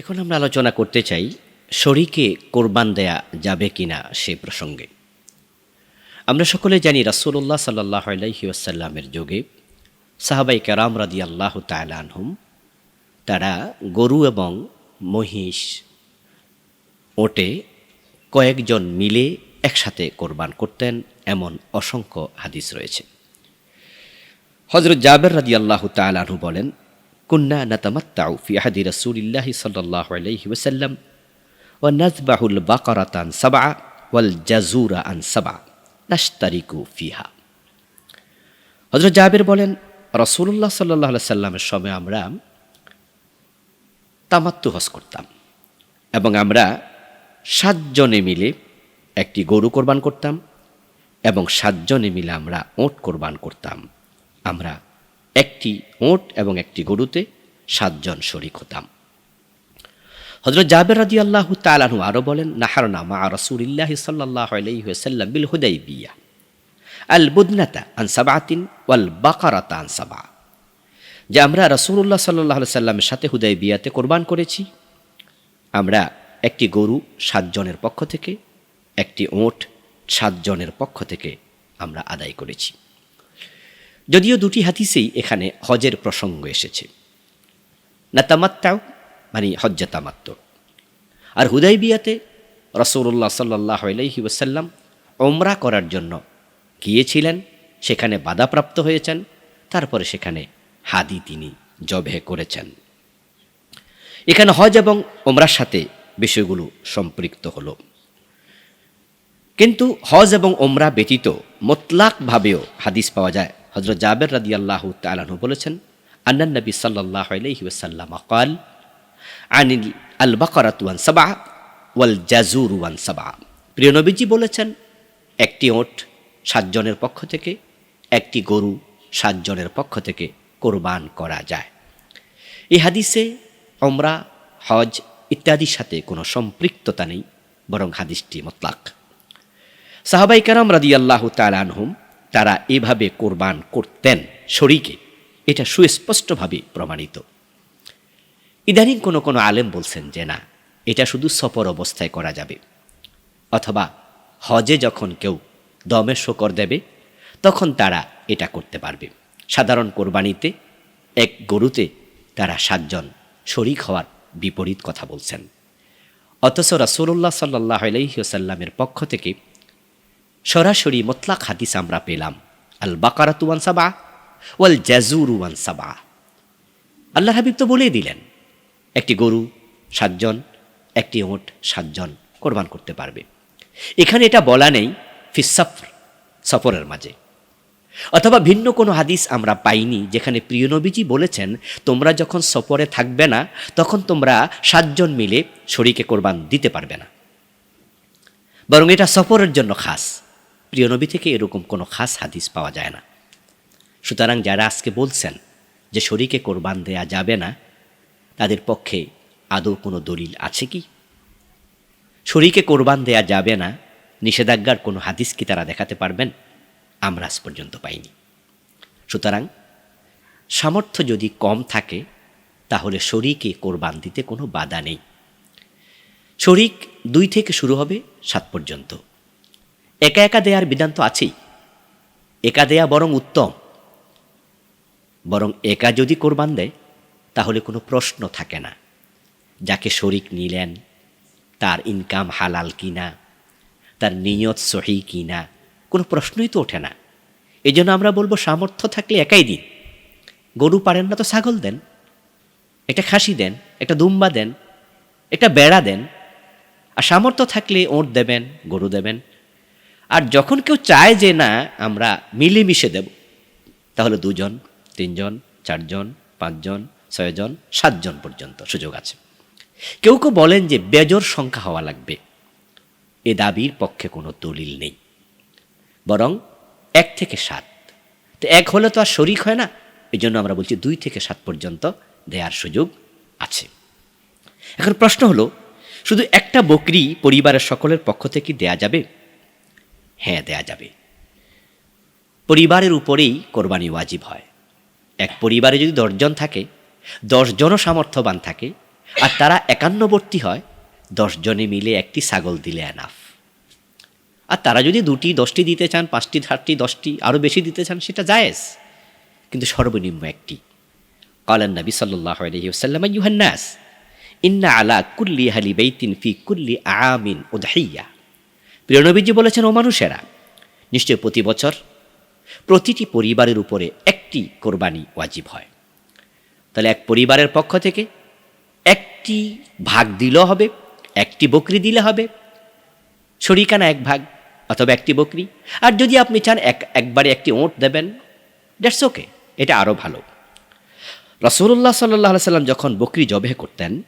এখন আমরা আলোচনা করতে চাই, শরীকে কোরবান দেয়া যাবে কিনা সে প্রসঙ্গে। আমরা সকলে জানি রাসুল্লাহ সাল্লাহ আলাইসাল্লামের যুগে সাহাবাই কারাম রাদি আল্লাহ তালানহুম তারা গরু এবং মহিষ ওটে কয়েকজন মিলে একসাথে কোরবান করতেন এমন অসংখ্য হাদিস রয়েছে। হজরত জাবের রাদি আল্লাহ তালাহু বলেন কুন্না নাতামাত্তাউ ফি আহাদি রাসূলিল্লাহি সাল্লাল্লাহু আলাইহি ওয়াসাল্লাম ওয়া নাযবাহুল বাকারাতান সাবআ ওয়াল জাজুরা আন সাবআ নাশতারিকু ফিহা। হযরত জাবের বলেন, রাসূলুল্লাহ সাল্লাল্লাহু আলাইহি সাল্লামের সময় আমরা তামাত্তু হজ করতাম এবং আমরা সাতজনে মিলে একটি গরু কোরবান করতাম এবং সাতজনে মিলে আমরা ওট কোরবান করতাম। আমরা একটি ওট এবং একটি গরুতে সাতজন শরিক হতাম। হজরত জাবের রাজি আল্লাহ তালাহু আরও বলেন, নাহারনা মা রসুলিল্লাহ সাল্লাহ আলাইসাল্লাম বিল হুদাই বিয়া আল বুদনাতা আন সাবাতিন ওয়াল বাকারাতা আন সাবা যে আমরা রসুল্লাহ সাল্লাহ সাল্লামের সাথে হুদাই বিয়াতে কোরবান করেছি, আমরা একটি গরু সাতজনের পক্ষ থেকে, একটি ওট সাতজনের পক্ষ থেকে আমরা আদায় করেছি। যদিও দুটি হাদিসেই এখানে হজের প্রসঙ্গ এসেছে। না তামাত্তাও মানে হজ্জা তামাত্ম আর হুদাই বিয়াতে রসৌল্লাহ সাল্লাহ আলহি ওসাল্লাম ওমরা করার জন্য গিয়েছিলেন, সেখানে বাধাপ্রাপ্ত হয়েছেন, তারপরে সেখানে হাদি তিনি জবে করেছেন। এখানে হজ এবং ওমরার সাথে বিষয়গুলো সম্পৃক্ত হলো। কিন্তু হজ এবং ওমরা ব্যতীত মোতলাকভাবেও হাদিস পাওয়া যায়। হজরত জাবের রাদি আল্লাহ তালাহু বলেছেন আন্নান নবী সাল্লাহ আলহি ওসাল্লাম আনিল আল বাকারাত ওয়ান সাবা ওয়াল জাজুর ওয়ান সাবা প্রিয় নবীজি বলেছেন, একটি ওট সাতজনের পক্ষ থেকে, একটি গরু সাতজনের পক্ষ থেকে কোরবান করা যায়। এই হাদিসে অমরা হজ ইত্যাদির সাথে কোনো সম্পৃক্ততা নেই, বরং হাদিসটি মতলাক। সাহাবাই কারাম রাদি আল্লাহ তালানহুম তারা এভাবে কোরবান করতেন শরীকে। এটা সুস্পষ্টভাবে প্রমাণিত। ইদানিং কোনো কোনো আলেম বলছেন যে না, এটা শুধু সফর অবস্থায় করা যাবে। অথবা হজে যখন কেউ দমে শকর দেবে, তখন তারা এটা করতে পারবে। সাধারণ কোরবানিতে এক গরুতে তারা সাতজন শরিক হওয়ার বিপরীত কথা বলছেন। অথচ রাসুল্লাহ সাল্লাহ আলহিউসাল্লামের পক্ষ থেকে সরাসরি মতলাক হাদিস আমরা পেলাম। আল বাকারাতু ওয়ান সাবা ওয়াল জাজুর ওয়ান সাবা। আল্লাহ হাবিব তো বলেই দিলেন, একটি গরু সাতজন, একটি ওঁট সাতজন কোরবান করতে পারবে। এখানে এটা বলা নেই ফিসফর সফরের মাঝে। অথবা ভিন্ন কোনো হাদিস আমরা পাইনি যেখানে প্রিয় নবীজি বলেছেন, তোমরা যখন সফরে থাকবে না, তখন তোমরা সাতজন মিলে শরীকে কোরবান দিতে পারবে না। বরং এটা সফরের জন্য খাস। প্রিয় নবী থেকে এরকম কোনো খাস হাদিস পাওয়া যায় না। সুতরাং যারা আজকে বলছেন যে শরীকে কোরবান দেয়া যাবে না, তাদের পক্ষে আদৌ কোনো দলিল আছে কি? শরীকে কোরবান দেয়া যাবে না, নিষেধাজ্ঞার কোনো হাদিস কি তারা দেখাতে পারবেন? আমরা আজ পর্যন্ত পাইনি। সুতরাং সামর্থ্য যদি কম থাকে, তাহলে শরীকে কোরবান দিতে কোনো বাধা নেই। শরিক দুই থেকে শুরু হবে সাত পর্যন্ত। একা একা দেয়ার বিধান তো আছেই। একা দেয়া বরং উত্তম। বরং একা যদি কোরবান দেয়, তাহলে কোনো প্রশ্ন থাকে না। যাকে শরিক নিলেন, তার ইনকাম হালাল কি না তার নিয়ত সহি কি না কোনো প্রশ্নই তো ওঠে না। এই জন্য আমরা বলব, সামর্থ্য থাকলে একাই দিন। গরু পারেন না তো ছাগল দেন। একটা খাসি দেন, একটা দুম্বা দেন, একটা বেড়া দেন। আর সামর্থ্য থাকলে ওঁট দেবেন, গরু দেবেন। আর যখন কেউ চায় যে না, আমরা মিলেমিশে দেব, তাহলে দুজন, তিনজন, চারজন, পাঁচজন, ছয়জন, সাতজন পর্যন্ত সুযোগ আছে। কেউ কেউ বলেন যে বেজর সংখ্যা হওয়া লাগবে। এ দাবির পক্ষে কোনো দলিল নেই। বরং এক থেকে সাত। তো এক হলে তো আর শরিক হয় না। এই জন্য আমরা বলছি দুই থেকে সাত পর্যন্ত দেওয়ার সুযোগ আছে। এখন প্রশ্ন হলো, শুধু একটা বকরি পরিবারের সকলের পক্ষ থেকে দেয়া যাবে? হ্যাঁ দেয়া যাবে। পরিবারের উপরেই কোরবানি ওয়াজিব হয়। এক পরিবারে যদি দশজন থাকে, দশজনও সামর্থ্যবান থাকে, আর তারা একান্নবর্তী হয়, দশজনে মিলে একটি ছাগল দিলে এনাফ। আর তারা যদি দুটি, দশটি দিতে চান, পাঁচটি ধারটি দশটি, আরও বেশি দিতে চান, সেটা জায়েজ। কিন্তু সর্বনিম্ন একটি। কালান নবী সাল্লাহ ইউহান্নাস ইন্না আলা কুল্লি হালি বেতিন ফি কুল্লি আমিন উদাহিয়া প্রিয়নবীজি বলেছেন, ও মানুষেরা, নিশ্চয় প্রতি বছর প্রতিটি পরিবারের উপরে একটি কোরবানি ওয়াজিব হয়। তাহলে এক পরিবারের পক্ষ থেকে একটি ভাগ দিলেও হবে, একটি বকরি দিলে হবে শরিকানা এক ভাগ অথবা একটি বকরি। আর যদি আপনি চান এক, একবারে একটি ওঁট দেবেন, দ্যাটস ওকে, এটা আরও ভালো। রসুল্লাহ সাল্লাহ সাল্লাম যখন বকরি জবে করতেন,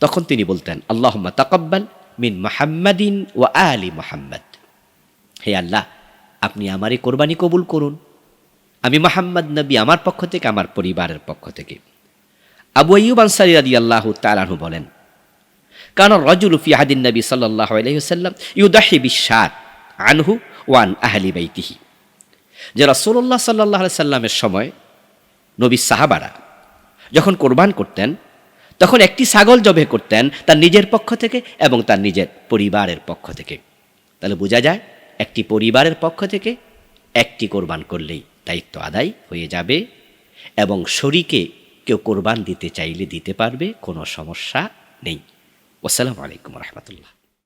তখন তিনি বলতেন, আল্লাহম্মা তাকব্বাল মিন মাহাম্মাদিন ও আলি মোহাম্মদ। হে আল্লাহ, আপনি আমারই কোরবানি কবুল করুন। আমি মাহাম্মদ নবী আমার পক্ষ থেকে, আমার পরিবারের পক্ষ থেকে। আবু আইয়ুব আনসারি রাদি আল্লাহ তালাহু বলেন কারণ রজুল ফি হাদিন নবী সাল্লাহ আলহিহাল্লাম ইউদাহি বিশাত আনহু ওয়ান আহলি বাইতিহি। যে রসুল্লাহ সাল্লাহ সাল্লামের সময় নবী সাহাবারা যখন কোরবান করতেন তখন একটি ছাগল জবে করতেন তার নিজের পক্ষ থেকে এবং তার নিজের পরিবারের পক্ষ থেকে। তাহলে বোঝা যায়, একটি পরিবারের পক্ষ থেকে একটি কোরবান করলেই দায়িত্ব আদায় হয়ে যাবে এবং শরীকে কেউ কোরবান দিতে চাইলে দিতে পারবে, কোনো সমস্যা নেই। আসসালামু আলাইকুম রহমতুল্লাহ।